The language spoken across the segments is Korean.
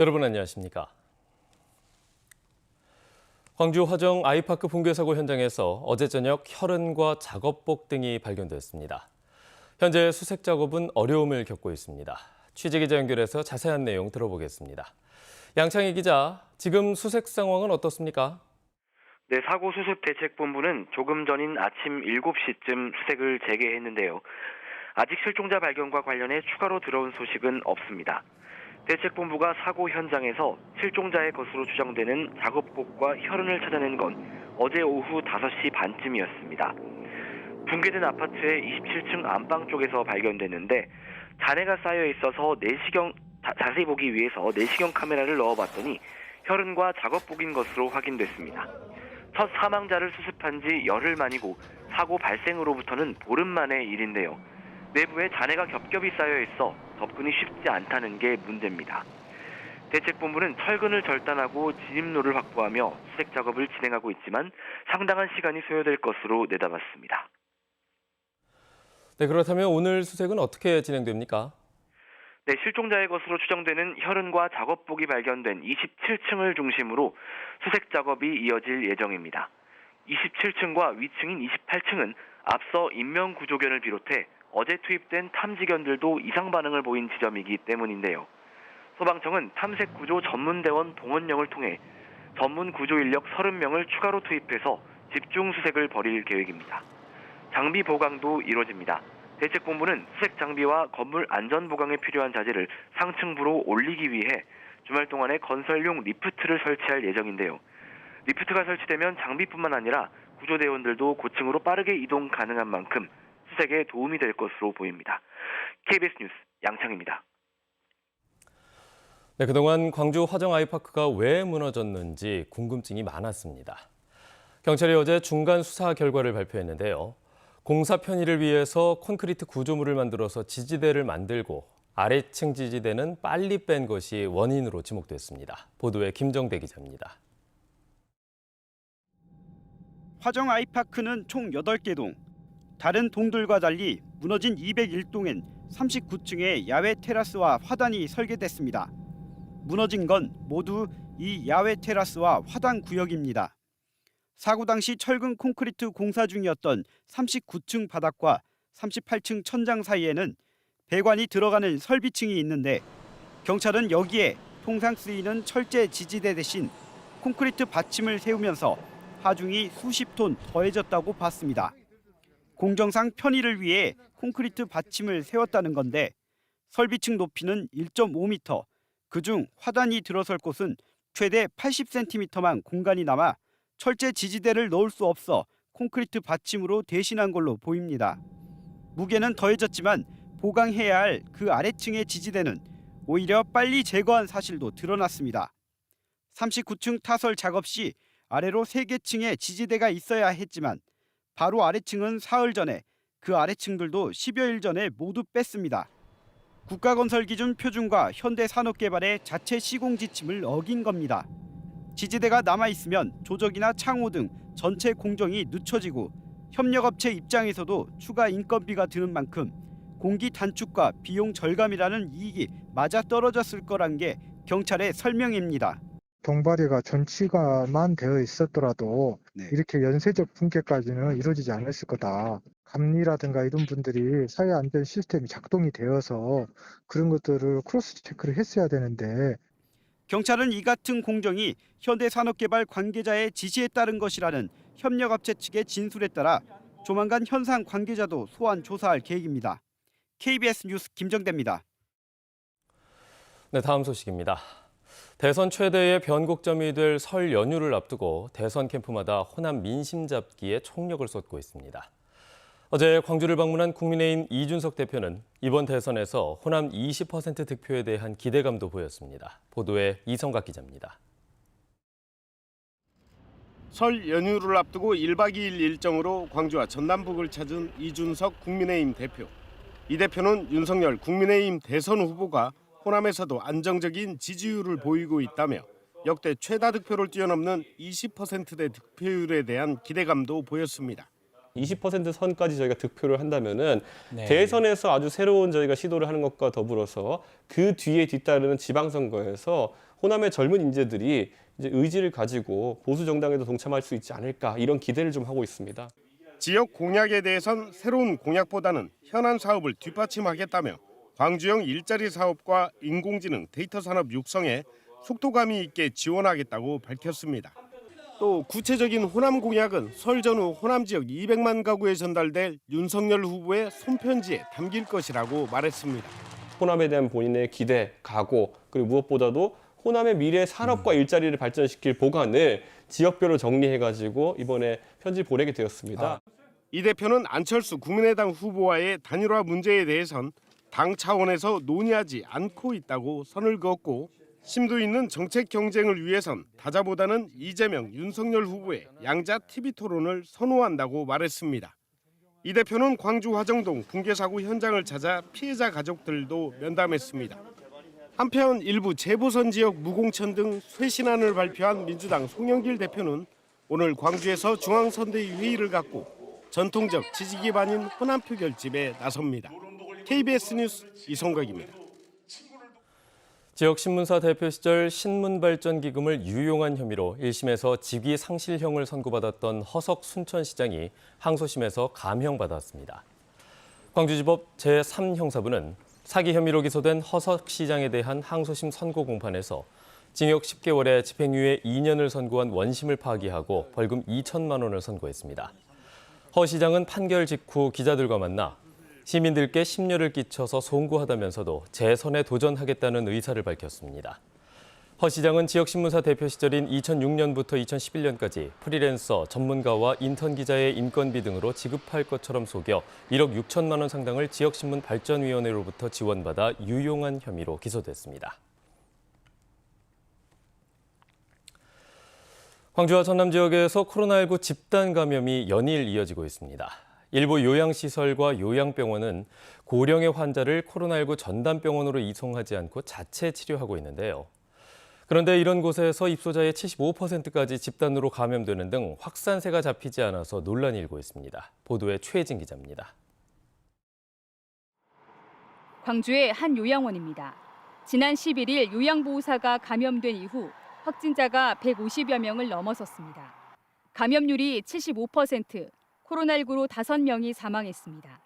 여러분 안녕하십니까? 광주 화정 아이파크 붕괴 사고 현장에서 어제 저녁 혈흔과 작업복 등이 발견됐습니다. 현재 수색 작업은 어려움을 겪고 있습니다. 취재 기자 연결해서 자세한 내용 들어보겠습니다. 양창희 기자, 지금 수색 상황은 어떻습니까? 네, 사고 수습 대책본부는 조금 전인 아침 7시쯤 수색을 재개했는데요. 아직 실종자 발견과 관련해 추가로 들어온 소식은 없습니다. 대책본부가 사고 현장에서 실종자의 것으로 추정되는 작업복과 혈흔을 찾아낸 건 어제 오후 5시 반쯤이었습니다. 붕괴된 아파트의 27층 안방 쪽에서 발견됐는데 잔해가 쌓여 있어서 내시경 자, 자세히 보기 위해서 내시경 카메라를 넣어봤더니 혈흔과 작업복인 것으로 확인됐습니다. 첫 사망자를 수습한 지 열흘 만이고 사고 발생으로부터는 보름 만의 일인데요. 내부에 잔해가 겹겹이 쌓여 있어 접근이 쉽지 않다는 게 문제입니다. 대책본부는 철근을 절단하고 진입로를 확보하며 수색 작업을 진행하고 있지만 상당한 시간이 소요될 것으로 내다봤습니다. 네, 그렇다면 오늘 수색은 어떻게 진행됩니까? 네, 실종자의 것으로 추정되는 혈흔과 작업복이 발견된 27층을 중심으로 수색 작업이 이어질 예정입니다. 27층과 위층인 28층은 앞서 인명 구조견을 비롯해 어제 투입된 탐지견들도 이상 반응을 보인 지점이기 때문인데요. 소방청은 탐색 구조 전문대원 동원령을 통해 전문 구조 인력 30명을 추가로 투입해서 집중 수색을 벌일 계획입니다. 장비 보강도 이루어집니다. 대책본부는 수색 장비와 건물 안전 보강에 필요한 자재를 상층부로 올리기 위해 주말 동안에 건설용 리프트를 설치할 예정인데요. 리프트가 설치되면 장비뿐만 아니라 구조대원들도 고층으로 빠르게 이동 가능한 만큼 수색에 도움이 될 것으로 보입니다. KBS 뉴스 양창입니다. 네, 그동안 광주 화정 아이파크가 왜 무너졌는지 궁금증이 많았습니다. 경찰이 어제 중간 수사 결과를 발표했는데요. 공사 편의를 위해서 콘크리트 구조물을 만들어서 지지대를 만들고 아래층 지지대는 빨리 뺀 것이 원인으로 지목됐습니다. 보도에 김정대 기자입니다. 화정 아이파크는 총 8개 동. 다른 동들과 달리 무너진 201동엔 39층의 야외 테라스와 화단이 설계됐습니다. 무너진 건 모두 이 야외 테라스와 화단 구역입니다. 사고 당시 철근 콘크리트 공사 중이었던 39층 바닥과 38층 천장 사이에는 배관이 들어가는 설비층이 있는데 경찰은 여기에 통상 쓰이는 철제 지지대 대신 콘크리트 받침을 세우면서 하중이 수십 톤 더해졌다고 봤습니다. 공정상 편의를 위해 콘크리트 받침을 세웠다는 건데 설비층 높이는 1.5m, 그중 화단이 들어설 곳은 최대 80cm만 공간이 남아 철제 지지대를 넣을 수 없어 콘크리트 받침으로 대신한 걸로 보입니다. 무게는 더해졌지만 보강해야 할 그 아래층의 지지대는 오히려 빨리 제거한 사실도 드러났습니다. 39층 타설 작업 시 아래로 3개 층의 지지대가 있어야 했지만 바로 아래층은 사흘 전에 그 아래층들도 10여일 전에 모두 뺐습니다. 국가건설 기준 표준과 현대산업개발의 자체 시공 지침을 어긴 겁니다. 지지대가 남아 있으면 조적이나 창호 등 전체 공정이 늦춰지고 협력업체 입장에서도 추가 인건비가 드는 만큼 공기 단축과 비용 절감이라는 이익이 맞아 떨어졌을 거란 게 경찰의 설명입니다. 동바리가 전치가만 되어 있었더라도 네. 이렇게 연쇄적 붕괴까지는 이루어지지 않았을 거다. 감리라든가 이런 분들이 사회 안전 시스템이 작동이 되어서 그런 것들을 크로스 체크를 했어야 되는데 경찰은 이 같은 공정이 현대산업개발 관계자의 지시에 따른 것이라는 협력업체 측의 진술에 따라 조만간 현상 관계자도 소환 조사할 계획입니다. KBS 뉴스 김정대입니다. 네, 다음 소식입니다. 대선 최대의 변곡점이 될 설 연휴를 앞두고 대선 캠프마다 호남 민심 잡기에 총력을 쏟고 있습니다. 어제 광주를 방문한 국민의힘 이준석 대표는 이번 대선에서 호남 20% 득표에 대한 기대감도 보였습니다. 보도에 이성각 기자입니다. 설 연휴를 앞두고 1박 2일 일정으로 광주와 전남북을 찾은 이준석 국민의힘 대표. 이 대표는 윤석열 국민의힘 대선 후보가 호남에서도 안정적인 지지율을 보이고 있다며 역대 최다 득표를 뛰어넘는 20%대 득표율에 대한 기대감도 보였습니다. 20% 선까지 저희가 득표를 한다면은 네. 대선에서 아주 새로운 저희가 시도를 하는 것과 더불어서 그 뒤에 뒤따르는 지방선거에서 호남의 젊은 인재들이 이제 의지를 가지고 보수 정당에도 동참할 수 있지 않을까 이런 기대를 좀 하고 있습니다. 지역 공약에 대해선 새로운 공약보다는 현안 사업을 뒷받침하겠다며 광주형 일자리 사업과 인공지능 데이터 산업 육성에 속도감이 있게 지원하겠다고 밝혔습니다. 또 구체적인 호남 공약은 설 전후 호남 지역 200만 가구에 전달될 윤석열 후보의 손편지에 담길 것이라고 말했습니다. 호남에 대한 본인의 기대, 각오 그리고 무엇보다도 호남의 미래 산업과 일자리를 발전시킬 보관을 지역별로 정리해가지고 이번에 편지 보내게 되었습니다. 이 대표는 안철수 국민의당 후보와의 단일화 문제에 대해선 당 차원에서 논의하지 않고 있다고 선을 그었고 심도 있는 정책 경쟁을 위해선 다자보다는 이재명, 윤석열 후보의 양자 TV 토론을 선호한다고 말했습니다. 이 대표는 광주 화정동 붕괴 사고 현장을 찾아 피해자 가족들도 면담했습니다. 한편 일부 재보선 지역 무공천 등 쇄신안을 발표한 민주당 송영길 대표는 오늘 광주에서 중앙선대위 회의를 갖고 전통적 지지 기반인 호남표 결집에 나섭니다. KBS 뉴스 이성각입니다. 지역 신문사 대표 시절 신문 발전 기금을 유용한 혐의로 1심에서 직위 상실형을 선고받았던 허석 순천시장이 항소심에서 감형받았습니다. 광주지법 제3형사부는 사기 혐의로 기소된 허석 시장에 대한 항소심 선고 공판에서 징역 10개월에 집행유예 2년을 선고한 원심을 파기하고 벌금 2천만 원을 선고했습니다. 허 시장은 판결 직후 기자들과 만나 시민들께 심려를 끼쳐서 송구하다면서도 재선에 도전하겠다는 의사를 밝혔습니다. 허 시장은 지역신문사 대표 시절인 2006년부터 2011년까지 프리랜서, 전문가와 인턴 기자의 인건비 등으로 지급할 것처럼 속여 1억 6천만 원 상당을 지역신문 발전위원회로부터 지원받아 유용한 혐의로 기소됐습니다. 광주와 전남 지역에서 코로나19 집단 감염이 연일 이어지고 있습니다. 일부 요양시설과 요양병원은 고령의 환자를 코로나19 전담병원으로 이송하지 않고 자체 치료하고 있는데요. 그런데 이런 곳에서 입소자의 75%까지 집단으로 감염되는 등 확산세가 잡히지 않아서 논란이 일고 있습니다. 보도에 최혜진 기자입니다. 광주의 한 요양원입니다. 지난 11일 요양보호사가 감염된 이후 확진자가 150여 명을 넘어섰습니다. 감염률이 75%, 코로나19로 5명이 사망했습니다.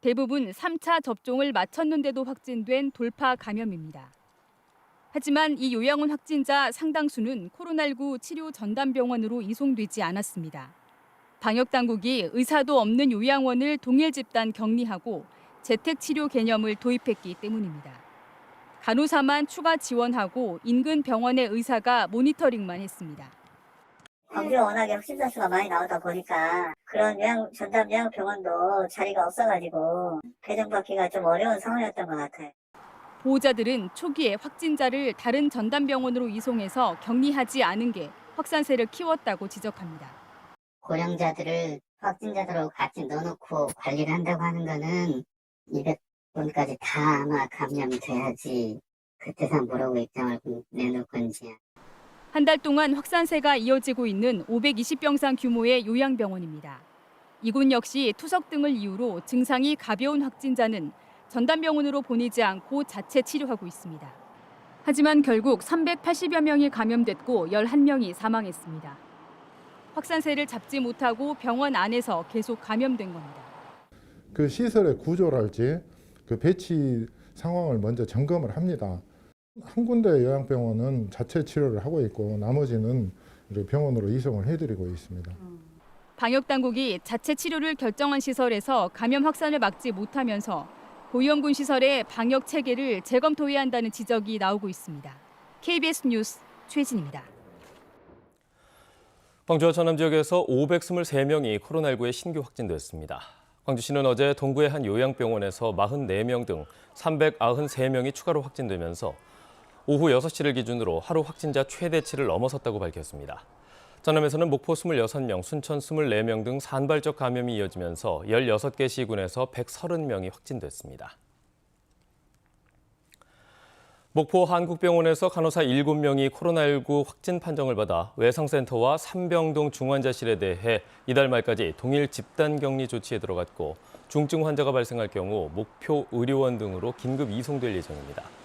대부분 3차 접종을 마쳤는데도 확진된 돌파 감염입니다. 하지만 이 요양원 확진자 상당수는 코로나19 치료 전담 병원으로 이송되지 않았습니다. 방역 당국이 의사도 없는 요양원을 동일 집단 격리하고 재택 치료 개념을 도입했기 때문입니다. 간호사만 추가 지원하고 인근 병원의 의사가 모니터링만 했습니다. 광주가 워낙에 확진자 수가 많이 나오다 보니까 그런 요양, 전담 요양병원도 자리가 없어가지고 배정받기가 좀 어려운 상황이었던 것 같아요. 보호자들은 초기에 확진자를 다른 전담병원으로 이송해서 격리하지 않은 게 확산세를 키웠다고 지적합니다. 고령자들을 확진자들하고 같이 넣어놓고 관리를 한다고 하는 거는 200분까지 다 아마 감염이 돼야지 그때서 뭐라고 입장을 내놓을 건지 한 달 동안 확산세가 이어지고 있는 520병상 규모의 요양병원입니다. 이곳 역시 투석 등을 이유로 증상이 가벼운 확진자는 전담병원으로 보내지 않고 자체 치료하고 있습니다. 하지만 결국 380여 명이 감염됐고 11명이 사망했습니다. 확산세를 잡지 못하고 병원 안에서 계속 감염된 겁니다. 그 시설의 구조랄지 그 배치 상황을 먼저 점검을 합니다. 한 군데 요양병원은 자체 치료를 하고 있고 나머지는 병원으로 이송을 해드리고 있습니다. 방역 당국이 자체 치료를 결정한 시설에서 감염 확산을 막지 못하면서 고위험군 시설의 방역 체계를 재검토해야 한다는 지적이 나오고 있습니다. KBS 뉴스 최진입니다. 광주와 전남 지역에서 523명이 코로나19에 신규 확진됐습니다. 광주시는 어제 동구의 한 요양병원에서 44명 등 393명이 추가로 확진되면서 오후 6시를 기준으로 하루 확진자 최대치를 넘어섰다고 밝혔습니다. 전남에서는 목포 26명, 순천 24명 등 산발적 감염이 이어지면서 16개 시군에서 130명이 확진됐습니다. 목포 한국병원에서 간호사 7명이 코로나19 확진 판정을 받아 외상센터와 삼병동 중환자실에 대해 이달 말까지 동일 집단 격리 조치에 들어갔고 중증 환자가 발생할 경우 목표 의료원 등으로 긴급 이송될 예정입니다.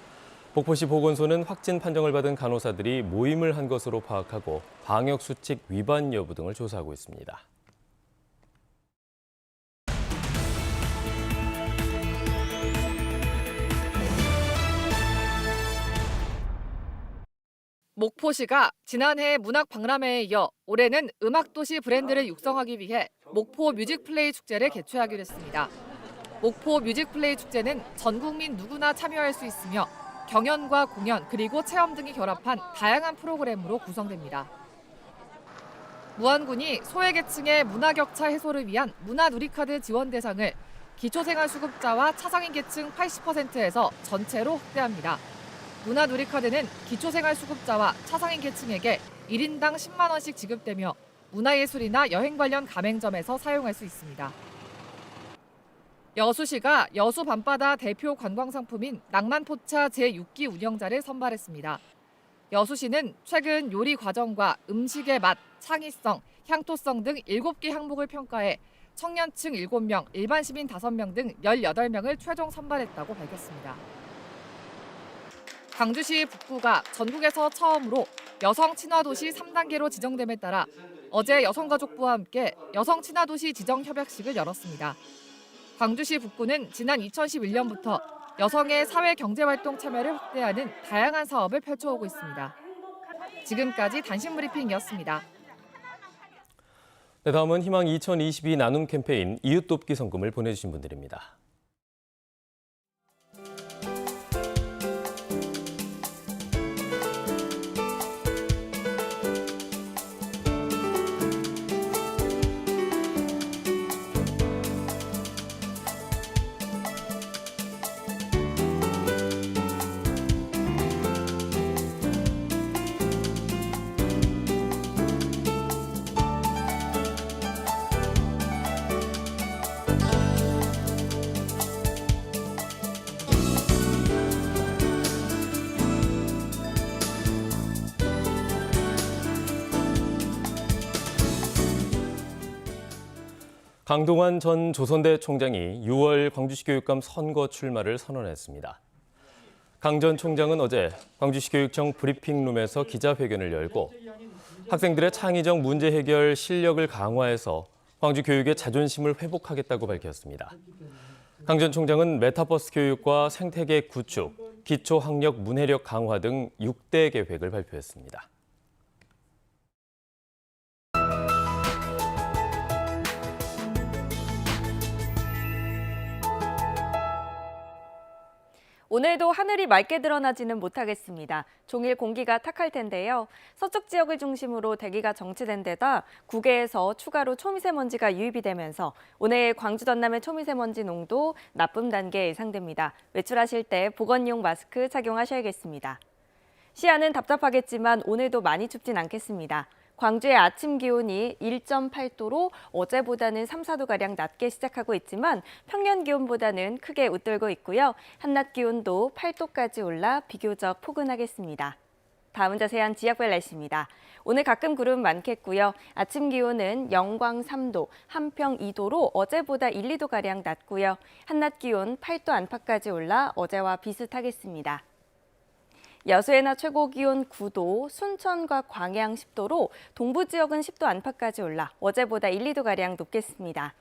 목포시 보건소는 확진 판정을 받은 간호사들이 모임을 한 것으로 파악하고 방역수칙 위반 여부 등을 조사하고 있습니다. 목포시가 지난해 문학 박람회에 이어 올해는 음악도시 브랜드를 육성하기 위해 목포 뮤직플레이 축제를 개최하기로 했습니다. 목포 뮤직플레이 축제는 전 국민 누구나 참여할 수 있으며 경연과 공연 그리고 체험 등이 결합한 다양한 프로그램으로 구성됩니다. 무안군이 소외계층의 문화 격차 해소를 위한 문화 누리카드 지원 대상을 기초생활수급자와 차상위 계층 80%에서 전체로 확대합니다. 문화 누리카드는 기초생활수급자와 차상위 계층에게 1인당 10만 원씩 지급되며 문화예술이나 여행 관련 가맹점에서 사용할 수 있습니다. 여수시가 여수 밤바다 대표 관광상품인 낭만포차 제6기 운영자를 선발했습니다. 여수시는 최근 요리 과정과 음식의 맛, 창의성, 향토성 등 7개 항목을 평가해 청년층 7명, 일반 시민 5명 등 18명을 최종 선발했다고 밝혔습니다. 광주시 북구가 전국에서 처음으로 여성 친화도시 3단계로 지정됨에 따라 어제 여성가족부와 함께 여성 친화도시 지정 협약식을 열었습니다. 광주시 북구는 지난 2011년부터 여성의 사회 경제 활동 참여를 확대하는 다양한 사업을 펼쳐오고 있습니다. 지금까지 단신 브리핑이었습니다. 네, 다음은 희망 2022 나눔 캠페인 이웃 돕기 성금을 보내주신 분들입니다. 강동원 전 조선대 총장이 6월 광주시 교육감 선거 출마를 선언했습니다. 강 전 총장은 어제 광주시 교육청 브리핑룸에서 기자회견을 열고 학생들의 창의적 문제 해결 실력을 강화해서 광주 교육의 자존심을 회복하겠다고 밝혔습니다. 강 전 총장은 메타버스 교육과 생태계 구축, 기초 학력 문해력 강화 등 6대 계획을 발표했습니다. 오늘도 하늘이 맑게 드러나지는 못하겠습니다. 종일 공기가 탁할 텐데요. 서쪽 지역을 중심으로 대기가 정체된 데다 국외에서 추가로 초미세먼지가 유입이 되면서 오늘 광주 전남의 초미세먼지 농도 나쁨 단계 예상됩니다. 외출하실 때 보건용 마스크 착용하셔야겠습니다. 시야는 답답하겠지만 오늘도 많이 춥진 않겠습니다. 광주의 아침 기온이 1.8도로 어제보다는 3, 4도가량 낮게 시작하고 있지만 평년 기온보다는 크게 웃돌고 있고요. 한낮 기온도 8도까지 올라 비교적 포근하겠습니다. 다음은 자세한 지역별 날씨입니다. 오늘 가끔 구름 많겠고요. 아침 기온은 영광 3도, 한평 2도로 어제보다 1, 2도가량 낮고요. 한낮 기온 8도 안팎까지 올라 어제와 비슷하겠습니다. 여수의 낮 최고 기온 9도, 순천과 광양 10도로 동부 지역은 10도 안팎까지 올라 어제보다 1, 2도 가량 높겠습니다.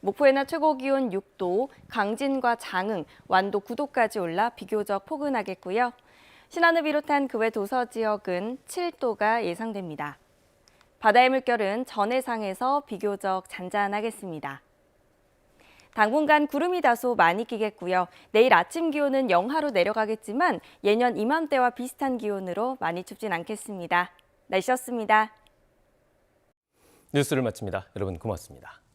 목포의 낮 최고 기온 6도, 강진과 장흥, 완도 9도까지 올라 비교적 포근하겠고요. 신안을 비롯한 그 외 도서 지역은 7도가 예상됩니다. 바다의 물결은 전해상에서 비교적 잔잔하겠습니다. 당분간 구름이 다소 많이 끼겠고요. 내일 아침 기온은 영하로 내려가겠지만 예년 이맘때와 비슷한 기온으로 많이 춥진 않겠습니다. 날씨였습니다. 뉴스를 마칩니다. 여러분 고맙습니다.